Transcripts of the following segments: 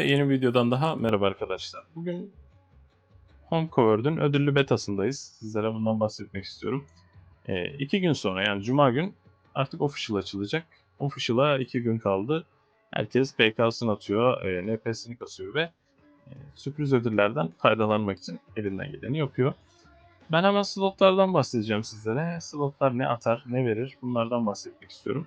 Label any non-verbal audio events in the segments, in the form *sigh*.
yeni bir videodan daha merhaba arkadaşlar. Bugün HomeCover'dün ödüllü betasındayız. Sizlere bundan bahsetmek istiyorum. Ee, iki gün sonra yani Cuma gün artık official açılacak. Official'a iki gün kaldı. Herkes PK'sını atıyor, e, NPS'ini kasıyor ve e, sürpriz ödüllerden faydalanmak için elinden geleni yapıyor. Ben hemen slotlardan bahsedeceğim sizlere. Slotlar ne atar, ne verir bunlardan bahsetmek istiyorum.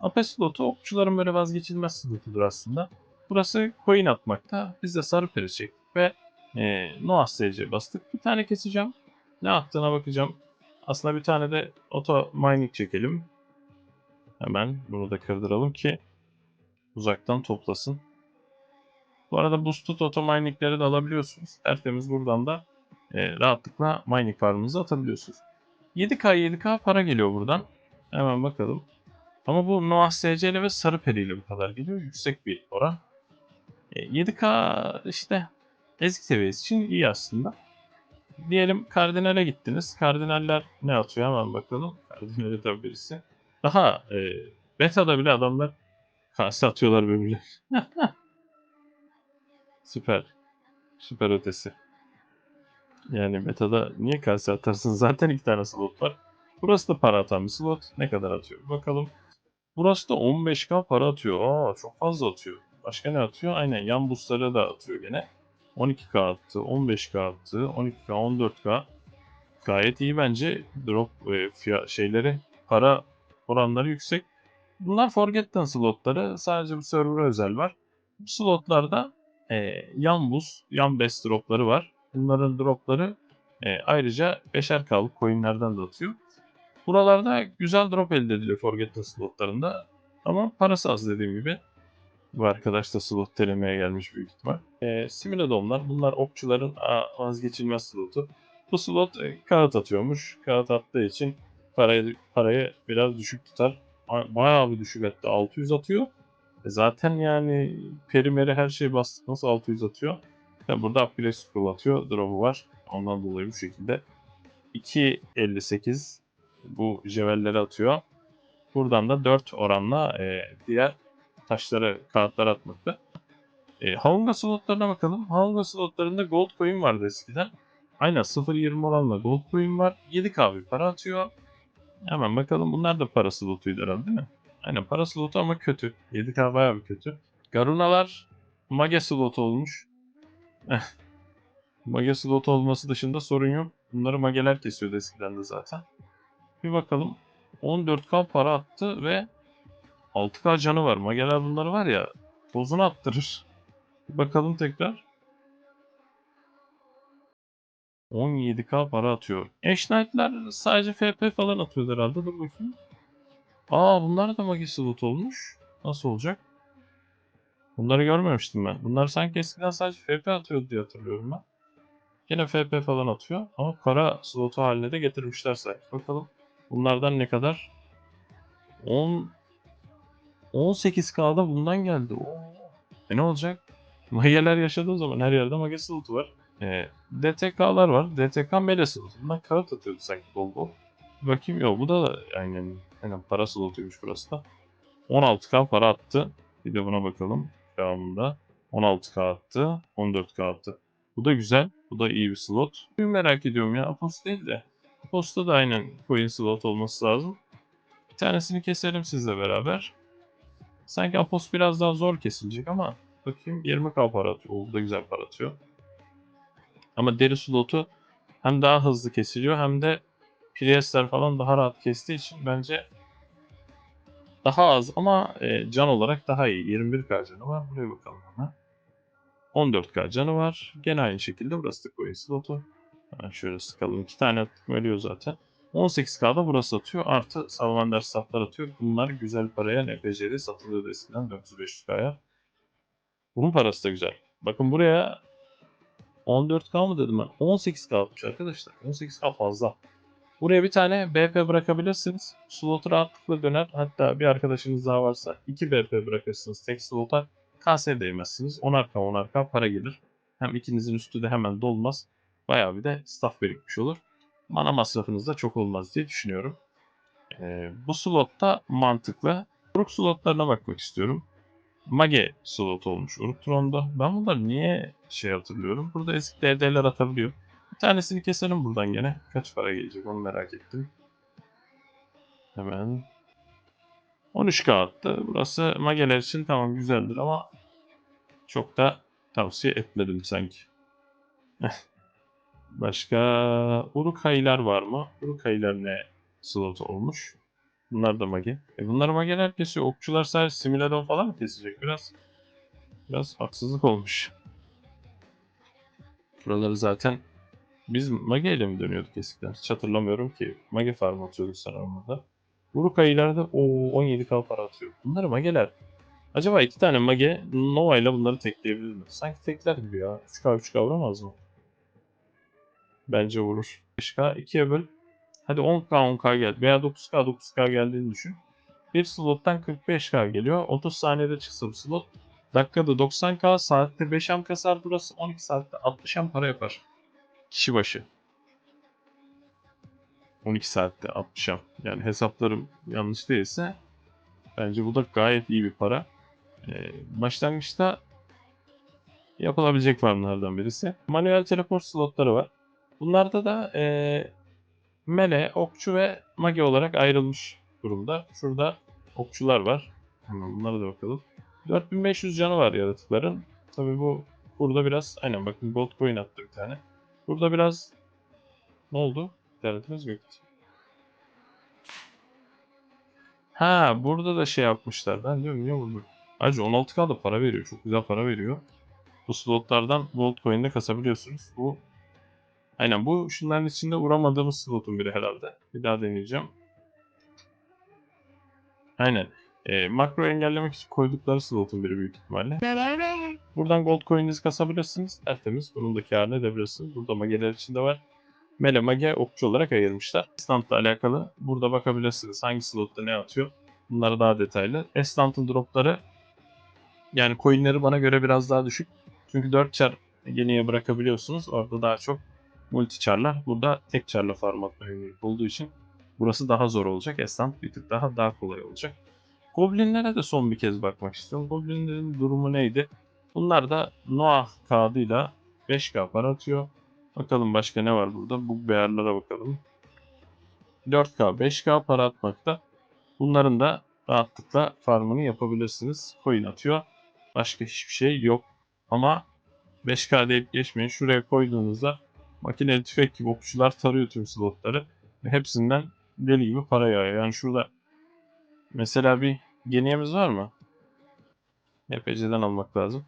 AP slotu okçuların böyle vazgeçilmez slotudur aslında. Burası coin atmakta. Biz de sarı peri çektik ve e, Noah SC bastık. Bir tane keseceğim. Ne attığına bakacağım. Aslında bir tane de auto mining çekelim. Hemen bunu da kırdıralım ki uzaktan toplasın. Bu arada boosted auto miningleri de alabiliyorsunuz. Tertemiz buradan da e, rahatlıkla mining farmınızı atabiliyorsunuz. 7K 7K para geliyor buradan. Hemen bakalım. Ama bu Noah SC ile ve Sarı Peri ile bu kadar geliyor. Yüksek bir oran. E, 7K işte eski seviyesi için iyi aslında. Diyelim kardinale gittiniz. Kardinaller ne atıyor hemen bakalım. *laughs* Kardinale tabi birisi. Daha e, beta'da bile adamlar kase atıyorlar birbirlerine. *laughs* Süper. Süper ötesi. Yani metada niye kase atarsın? Zaten iki tane slot var. Burası da para atan bir slot. Ne kadar atıyor? Bakalım. Burası da 15k para atıyor. Aa çok fazla atıyor. Başka ne atıyor? Aynen yan boostlara da atıyor gene. 12k attı, 15k attı, 12k, 14k. Gayet iyi bence. Drop e, fiyat şeyleri, para oranları yüksek. Bunlar Forgotten slotları. Sadece bu server'a özel var. Bu slotlarda e, yan boost, yan best dropları var. Bunların dropları e, ayrıca 5'er kalıp coinlerden de atıyor. Buralarda güzel drop elde ediliyor Forgotten slotlarında. Ama parası az dediğim gibi. Bu arkadaş da slot denemeye gelmiş büyük ihtimal. E, Similadomlar bunlar okçuların vazgeçilmez slotu. Bu slot e, kağıt atıyormuş. Kağıt attığı için parayı, parayı biraz düşük tutar. Bayağı bir düşük hatta 600 atıyor. E zaten yani perimeri her şey bastık nasıl 600 atıyor. Tabi burada upgrade scroll atıyor. Drop'u var. Ondan dolayı bu şekilde. 2.58 bu jevelleri atıyor. Buradan da 4 oranla e, diğer taşlara, kağıtlara atmakta. E, Haunga slotlarına bakalım. Haunga slotlarında gold coin vardı eskiden. Aynen 0.20 oranla gold coin var. 7k bir para atıyor. Hemen bakalım bunlar da para slotuydu herhalde değil mi? Aynen para slotu ama kötü. 7k bayağı bir kötü. Garunalar mage slot olmuş. Eh. Mage slot olması dışında sorun yok. Bunları mageler kesiyordu eskiden de zaten. Bir bakalım. 14k para attı ve 6k canı var. Mageler bunları var ya bozunu attırır. Bir bakalım tekrar. 17k para atıyor. Ash Knight'lar sadece FP falan atıyor herhalde. Dur bakayım. Aa bunlar da mage slot olmuş. Nasıl olacak? Bunları görmemiştim ben. Bunlar sanki eskiden sadece FP atıyordu diye hatırlıyorum ben. Yine FP falan atıyor ama para slotu haline de getirmişler sanki. Bakalım bunlardan ne kadar? 10 18K'da bundan geldi. Oo. E ne olacak? Mageler yaşadı o zaman. Her yerde mage slotu var. E, DTK'lar var. DTK mele slotu. Bundan kağıt atıyordu sanki bol bol. Bakayım yok bu da aynen, aynen para slotuymuş burası da. 16k para attı. Bir de buna bakalım. Devamında 16k attı. 14k attı. Bu da güzel. Bu da iyi bir slot. Bir merak ediyorum ya. Apos değil de. Apos'ta da aynen coin slot olması lazım. Bir tanesini keselim sizle beraber. Sanki Apos biraz daha zor kesilecek ama bakayım 20k para atıyor. O da güzel para atıyor. Ama deri slotu hem daha hızlı kesiliyor hem de Priestler falan daha rahat kestiği için bence daha az ama e, can olarak daha iyi. 21k canı var. Buraya bakalım hemen. 14k canı var. Gene aynı şekilde burası da coin slotu. Hemen şöyle sıkalım. İki tane attık ölüyor zaten. 18k'da burası atıyor. Artı Salamander saflar atıyor. Bunlar güzel paraya NPC'de satılıyordu eskiden 400-500k'ya. Bunun parası da güzel. Bakın buraya 14k mı dedim ben? 18k atmış arkadaşlar. 18k fazla. Buraya bir tane BP bırakabilirsiniz. Slot rahatlıkla döner. Hatta bir arkadaşınız daha varsa 2 BP bırakırsınız tek slota. KS değmezsiniz. 10'ar K 10'ar K para gelir. Hem ikinizin üstü de hemen dolmaz. Bayağı bir de staff birikmiş olur. Mana masrafınız da çok olmaz diye düşünüyorum. Ee, bu slotta mantıklı. Brook slotlarına bakmak istiyorum. Mage slot olmuş Urktron'da. Ben bunları niye şey hatırlıyorum? Burada eski DD'ler atabiliyor. Bir tanesini keselim buradan gene. Kaç para gelecek onu merak ettim. Hemen 13k attı. Burası Mage'ler için tamam güzeldir ama çok da tavsiye etmedim sanki. *laughs* Başka Urukaylar var mı? Urukaylar ne slot olmuş? Bunlar da mage. E bunlar mageler kesiyor. Okçular sadece simüladon falan mı kesecek? Biraz biraz haksızlık olmuş. Buraları zaten biz mage ile mi dönüyorduk eskiden? Hiç hatırlamıyorum ki. Mage farm atıyorduk sanırım burada. Uruk ileride o 17k para atıyor. Bunlar mageler. Acaba iki tane mage Nova ile bunları tekleyebilir mi? Sanki tekler gibi ya. 3k 3k vuramaz mı? Bence vurur. 5k 2'ye böl. Hadi 10k 10k gel veya 9k 9k geldiğini düşün. Bir slottan 45k geliyor. 30 saniyede çıksa slot. Dakikada 90k, saatte 5 am kasar burası. 12 saatte 60 am para yapar. Kişi başı. 12 saatte 60 am. Yani hesaplarım yanlış değilse bence bu da gayet iyi bir para. Ee, başlangıçta yapılabilecek farmlardan birisi. Manuel teleport slotları var. Bunlarda da ee, mele, okçu ve mage olarak ayrılmış durumda. Şurada okçular var. Hemen bunlara da bakalım. 4500 canı var yaratıkların. Tabi bu burada biraz aynen bakın gold coin attı bir tane. Burada biraz ne oldu? İnternetimiz mi gitti? Ha burada da şey yapmışlar. Ben diyorum niye vurdu? Ayrıca 16k da para veriyor. Çok güzel para veriyor. Bu slotlardan gold coin'de kasabiliyorsunuz. Bu Aynen bu şunların içinde uğramadığımız slotun biri herhalde. Bir daha deneyeceğim. Aynen. E, makro engellemek için koydukları slotun biri büyük ihtimalle. Buradan gold coin'inizi kasabilirsiniz. Tertemiz. Bunun da kârını edebilirsiniz. Burada mageler içinde var. Mele mage okçu olarak ayırmışlar. Instant'la alakalı burada bakabilirsiniz. Hangi slotta ne atıyor. Bunları daha detaylı. Instant'ın dropları yani coin'leri bana göre biraz daha düşük. Çünkü 4 çar geniye bırakabiliyorsunuz. Orada daha çok multi charlar. Burada tek charla farm atma yönelik olduğu için burası daha zor olacak. Estant bir tık daha daha kolay olacak. Goblinlere de son bir kez bakmak istiyorum. Goblinlerin durumu neydi? Bunlar da Noah kağıdıyla 5k para atıyor. Bakalım başka ne var burada? Bu bearlara bakalım. 4k 5k para atmakta. Bunların da rahatlıkla farmını yapabilirsiniz. Coin atıyor. Başka hiçbir şey yok. Ama 5k deyip geçmeyin. Şuraya koyduğunuzda makineli tüfek gibi okçular tarıyor tüm slotları. Ve hepsinden deli gibi para yağıyor. Yani şurada mesela bir geniyemiz var mı? EPC'den almak lazım.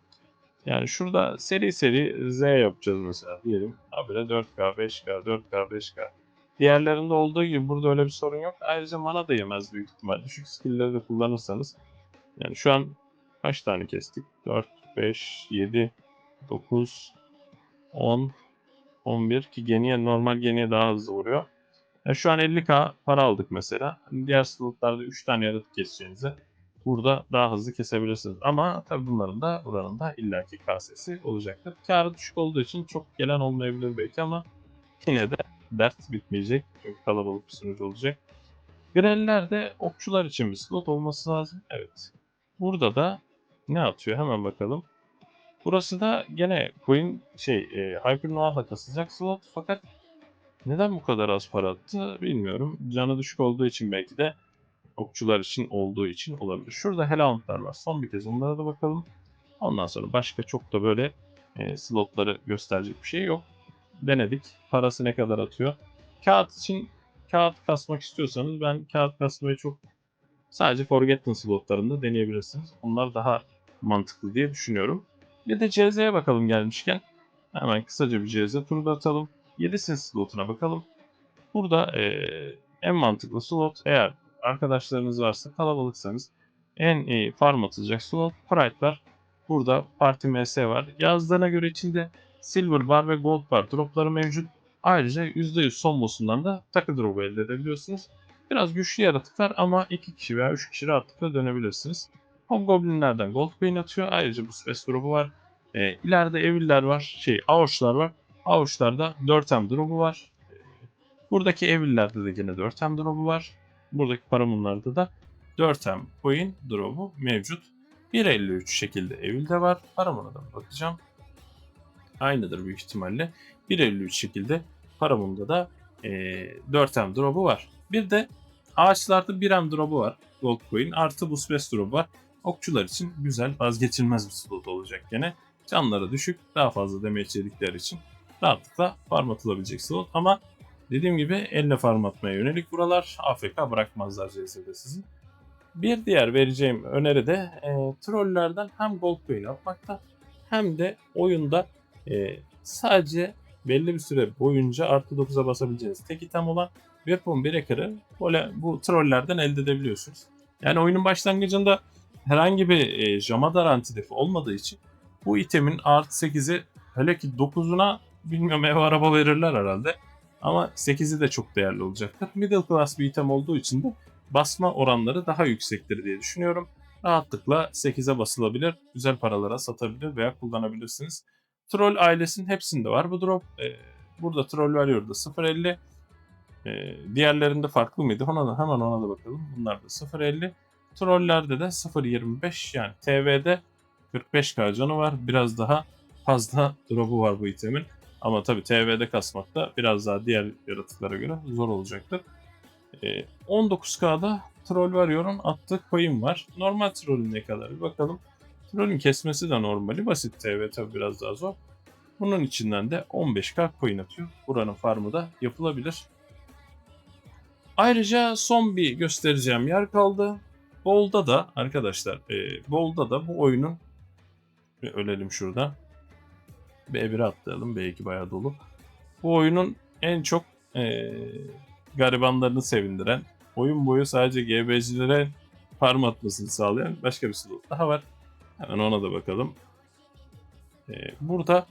Yani şurada seri seri Z yapacağız mesela diyelim. Habire 4K, 5K, 4K, 5K. Diğerlerinde olduğu gibi burada öyle bir sorun yok. Ayrıca mana da yemez büyük ihtimal. Düşük skill'leri de kullanırsanız. Yani şu an kaç tane kestik? 4, 5, 7, 9, 10, 11 ki geniye normal geniye daha hızlı vuruyor. Yani şu an 50k para aldık mesela. Diğer slotlarda 3 tane yaratık keseceğinize burada daha hızlı kesebilirsiniz. Ama tabi bunların da buranın da illaki kasesi olacaktır. Karı düşük olduğu için çok gelen olmayabilir belki ama yine de dert bitmeyecek. Çünkü kalabalık bir sunucu olacak. Greller de okçular için bir slot olması lazım. Evet. Burada da ne atıyor hemen bakalım. Burası da gene coin şey e, Hyper Noah'la kasılacak slot fakat neden bu kadar az para attı bilmiyorum. Canı düşük olduğu için belki de okçular için olduğu için olabilir. Şurada Hellhound'lar var. Son bir kez onlara da bakalım. Ondan sonra başka çok da böyle e, slotları gösterecek bir şey yok. Denedik. Parası ne kadar atıyor. Kağıt için kağıt kasmak istiyorsanız ben kağıt kasmayı çok sadece Forgotten slotlarında deneyebilirsiniz. Onlar daha mantıklı diye düşünüyorum. Bir de CZ'ye bakalım gelmişken. Hemen kısaca bir CZ turu da atalım. 7 ses slotuna bakalım. Burada e, en mantıklı slot eğer arkadaşlarınız varsa kalabalıksanız en iyi farm atılacak slot Pride var. Burada Party MS var. Yazdığına göre içinde Silver Bar ve Gold Bar dropları mevcut. Ayrıca %100 son boss'undan da takı drop'u elde edebiliyorsunuz. Biraz güçlü yaratıklar ama 2 kişi veya 3 kişi rahatlıkla dönebilirsiniz. Hobgoblinlerden Gold Coin atıyor. Ayrıca bu Space drop'u var. E, ileride Eviller var. Şey Avuçlar var. Avuçlarda 4M drop'u var. Buradaki Evillerde de yine 4M drop'u var. Buradaki paramunlarda da 4M coin drop'u mevcut. 1.53 şekilde Evil'de var. Paramon'a da bakacağım. Aynıdır büyük ihtimalle. 1.53 şekilde Paramon'da da e, 4M drop'u var. Bir de ağaçlarda 1M drop'u var. Goldcoin artı bu Space drop'u var. Okçular için güzel vazgeçilmez bir slot olacak gene. Canları düşük daha fazla deme içerikleri için rahatlıkla farm atılabilecek slot ama dediğim gibi eline farm atmaya yönelik buralar AFK bırakmazlar CS'de sizin. Bir diğer vereceğim öneri de e, trollerden hem gold coin atmakta hem de oyunda e, sadece belli bir süre boyunca artı 9'a basabileceğiniz tek item olan Weapon Breaker'ı böyle bu trollerden elde edebiliyorsunuz. Yani oyunun başlangıcında herhangi bir e, Jamada rantidefi olmadığı için bu itemin artı 8'i hele ki 9'una bilmiyorum ev araba verirler herhalde. Ama 8'i de çok değerli olacaktır. Middle class bir item olduğu için de basma oranları daha yüksektir diye düşünüyorum. Rahatlıkla 8'e basılabilir, güzel paralara satabilir veya kullanabilirsiniz. Troll ailesinin hepsinde var bu drop. Ee, burada Troll Warrior'da 0.50. Ee, diğerlerinde farklı mıydı? Ona da, hemen ona da bakalım. Bunlar da 0.50. Trollerde de 0.25 yani TV'de 45k canı var. Biraz daha fazla drop'u var bu itemin. Ama tabi TV'de kasmakta biraz daha diğer yaratıklara göre zor olacaktır. Ee, 19K'da Troll Warrior'un attığı coin var. Normal Troll'ün ne kadar bir bakalım. Troll'ün kesmesi de normali. Basit TV tabi biraz daha zor. Bunun içinden de 15K coin atıyor. Buranın farmı da yapılabilir. Ayrıca son bir göstereceğim yer kaldı. Bolda da arkadaşlar, e, Bolda da bu oyunun bir ölelim şurada. B1'e atlayalım. B2 bayağı dolu. Bu oyunun en çok e, garibanlarını sevindiren, oyun boyu sadece GB'cilere farm atmasını sağlayan başka bir slot daha var. Hemen ona da bakalım. E, burada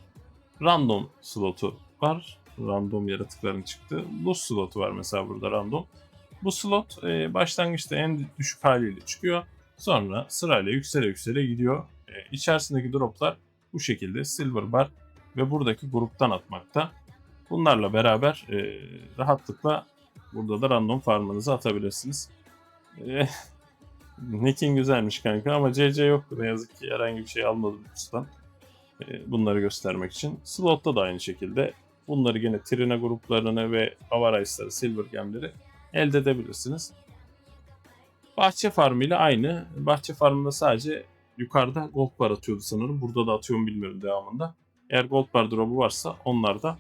random slotu var. Random yaratıkların çıktığı. Bu slotu var mesela burada random. Bu slot e, başlangıçta en düşük haliyle çıkıyor. Sonra sırayla yüksele yüksele gidiyor. E, içerisindeki droplar bu şekilde silver bar ve buradaki gruptan atmakta. Bunlarla beraber e, rahatlıkla burada da random farmınızı atabilirsiniz. E, *laughs* Nick'in güzelmiş kanka ama CC yok. Ne yazık ki herhangi bir şey almadım üstten. E, bunları göstermek için. Slot'ta da aynı şekilde. Bunları yine Trina gruplarını ve Avarice'ları, Silver Gem'leri elde edebilirsiniz. Bahçe farmı ile aynı. Bahçe farmında sadece yukarıda gold bar atıyordu sanırım. Burada da atıyor mu bilmiyorum devamında. Eğer gold bar drop'u varsa onlar da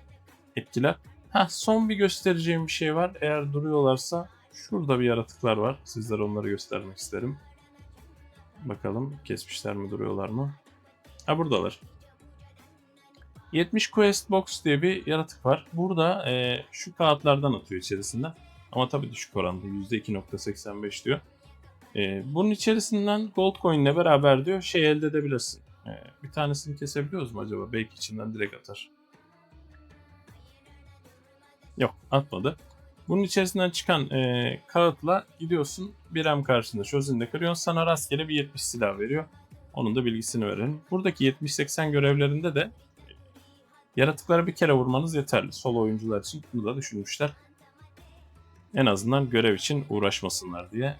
etkiler. Ha son bir göstereceğim bir şey var. Eğer duruyorlarsa şurada bir yaratıklar var. Sizlere onları göstermek isterim. Bakalım kesmişler mi duruyorlar mı? Ha buradalar. 70 Quest Box diye bir yaratık var. Burada e, şu kağıtlardan atıyor içerisinden. Ama tabii düşük oranda %2.85 diyor. E, bunun içerisinden gold coin ile beraber diyor şey elde edebilirsin. E, bir tanesini kesebiliyoruz mu acaba? Belki içinden direkt atar. Yok atmadı. Bunun içerisinden çıkan e, kağıtla gidiyorsun 1M karşısında çözünde kırıyorsun sana rastgele bir 70 silah veriyor. Onun da bilgisini verelim. Buradaki 70-80 görevlerinde de yaratıklara bir kere vurmanız yeterli. Solo oyuncular için bunu da düşünmüşler. En azından görev için uğraşmasınlar diye.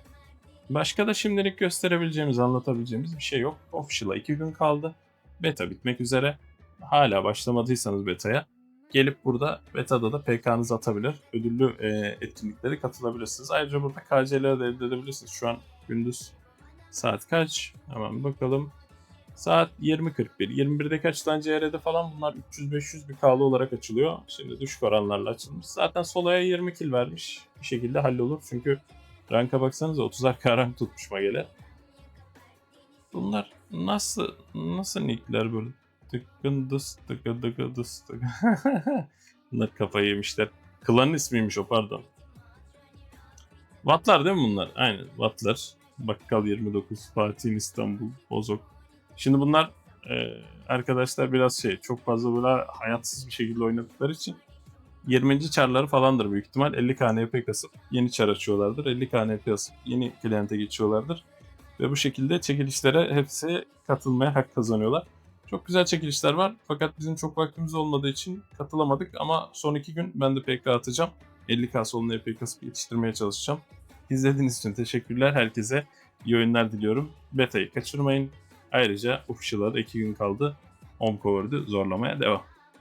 Başka da şimdilik gösterebileceğimiz, anlatabileceğimiz bir şey yok. Official'a 2 gün kaldı. Beta bitmek üzere. Hala başlamadıysanız beta'ya gelip burada beta'da da PK'nızı atabilir. Ödüllü e, etkinliklere katılabilirsiniz. Ayrıca burada KC'leri de elde edebilirsiniz. Şu an gündüz saat kaç? Hemen bakalım. Saat 20.41. 21'deki açılan CR'de falan bunlar 300-500 bir K'lı olarak açılıyor. Şimdi düşük oranlarla açılmış. Zaten Sola'ya 20 kill vermiş. Bir şekilde hallolur. Çünkü ranka baksanıza 30'ar K rank tutmuş Mage'ler. Bunlar nasıl nasıl nickler böyle? Tıkın dıs tıkı tıkı dıs tıkı. *laughs* Bunlar kafayı yemişler. Klanın ismiymiş o pardon. Wattlar değil mi bunlar? Aynen Wattlar. Bakkal 29, Fatih İstanbul, Bozok. Şimdi bunlar e, arkadaşlar biraz şey çok fazla böyle hayatsız bir şekilde oynadıkları için 20. çarları falandır büyük ihtimal. 50 KNP kasıp yeni çar açıyorlardır. 50 KNP kasıp yeni kliente geçiyorlardır. Ve bu şekilde çekilişlere hepsi katılmaya hak kazanıyorlar. Çok güzel çekilişler var fakat bizim çok vaktimiz olmadığı için katılamadık ama son iki gün ben de PK atacağım. 50k solunu epey kasıp yetiştirmeye çalışacağım. İzlediğiniz için teşekkürler herkese. iyi oyunlar diliyorum. Beta'yı kaçırmayın. Ayrıca official'a da 2 gün kaldı. Home cover'dı zorlamaya devam.